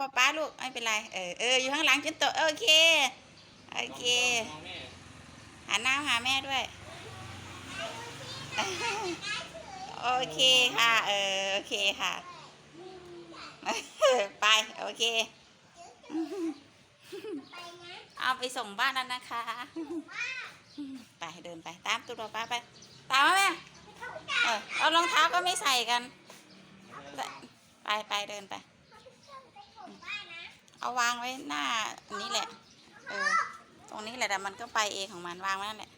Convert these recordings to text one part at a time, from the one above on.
ป๊าป๊าลูกไม่เป็นไร เออเอออยู่ข้างหลังจนโตโอเค โอเคมองแม่หันหน้าหาแม่ด้วย โอเคค่ะ เออโอเคค่ะ ไป โอเค เอาไปส่งบ้านแล้วนะคะ ไปเดินไปตามตัวป้าไป ตามแม่เออเอารองเท้าก็ไม่ใส่กัน ไปไปเดินไป เอาวางไว้หน้าอันนี้แหละ เออ ตรงนี้แหละแต่มันก็ไปเองของมันวางไว้นั่นแหละ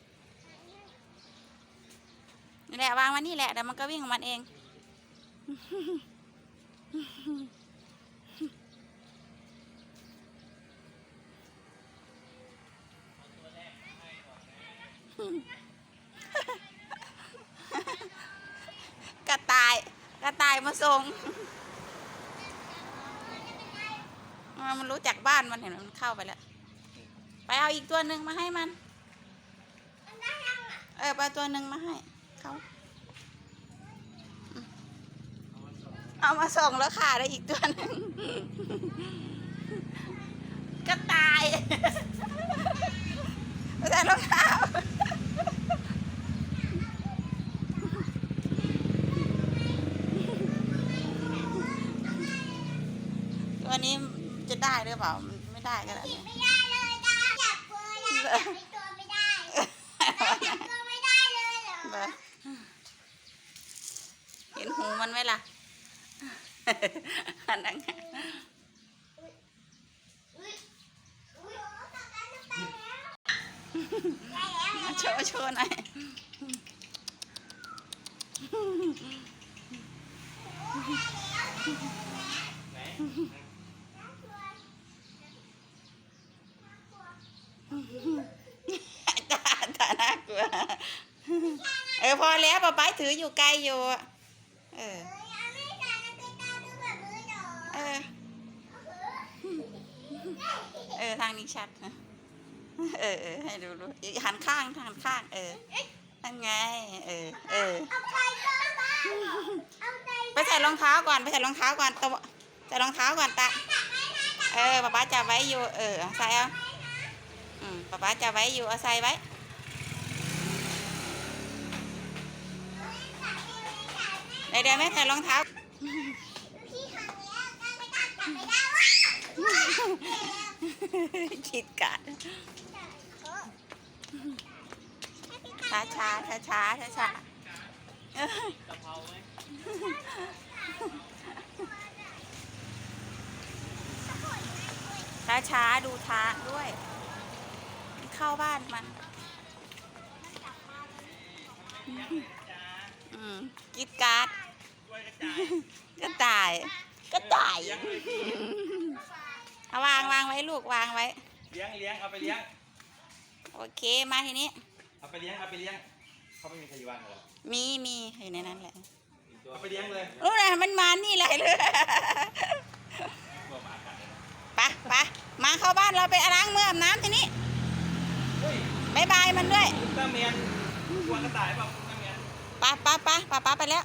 นี่แหละวางไว้นี่แหละแต่มันก็วิ่งของมันเอง กระต่าย กระต่ายมาส่งอ่า มันรู้จักบ้านมันเห็นไหมมันเข้าไปแล้ว ไปเอาอีกตัวหนึ่งมาให้มัน เออไปเอาตัวหนึ่งมาให้เขาอืมเอามาส่งแล้วค่ะได้อีกตัวหนึ่งกระต่ายไม่ใส่รองเท้าตัวนี้ จะได้หรือเปล่า มันไม่ได้ก็ได้เนี่ยไม่ได้เลยดาจับตัวได้จับในตัวไม่ได้ดาจับตัวไม่ได้เลยเหรอเบอร์เห็นหูมันไหมล่ะอันนั้นไงอุ้ยอุ้ยโอ้ตอนนั้นจะไปแล้วได้แล้วมาโชว์โชว์หน่อยไหน ตาตาน่ากลัวเออพอแล้วป๊าป๊าถืออยู่ไกลอยู่เออเออเออทางนี้ชัดนะเออให้ดูดูอีกหันข้างหันข้าง เออนั่นไง เออ เออเอาไปใส่รองเท้าก่อนไปใส่รองเท้าก่อนตัวใส่รองเท้าก่อนตาเออป๊าป๊าจับไว้อยู่ เออใส่เอา ป๊าป๊าจับไว้อยู่เอาใส่ไว้เดี๋ยวเดี๋ยวไม่ใส่รองเท้าพี่ทางเนี้ยก็ไม่กล้าจับไม่ได้วะคิดกัดช้าช้าช้าช้าช้าช้ากะเพราไหมช้าช้าดูทางด้วย เข้าบ้านมันอืมกิดการ์ดกล้วยกระจายกระต่ายกระต่ายเลี้ยงเลยพี่เอาวางวางไว้ลูกวางไว้ เลี้ยงเลี้ยงเอาไปเลี้ยง โอเคมาทีนี้ เอาไปเลี้ยงเอาไปเลี้ยง เขาไม่มีใครอยู่บ้านเหรอมีมีอยู่ในนั้นแหละเอาไปเลี้ยงเลยรู้นะมันมานี่แหละเลยตัวหมากัดเลยนะไปไปมาเข้าบ้านเราไปล้างมืออาบน้ำทีนี้ เฮ้ย บายบาย มันด้วย คุณตาเมียนกลัวกระต่ายเปล่าคุณตาเมียน ไปไปไปไปไปไปแล้ว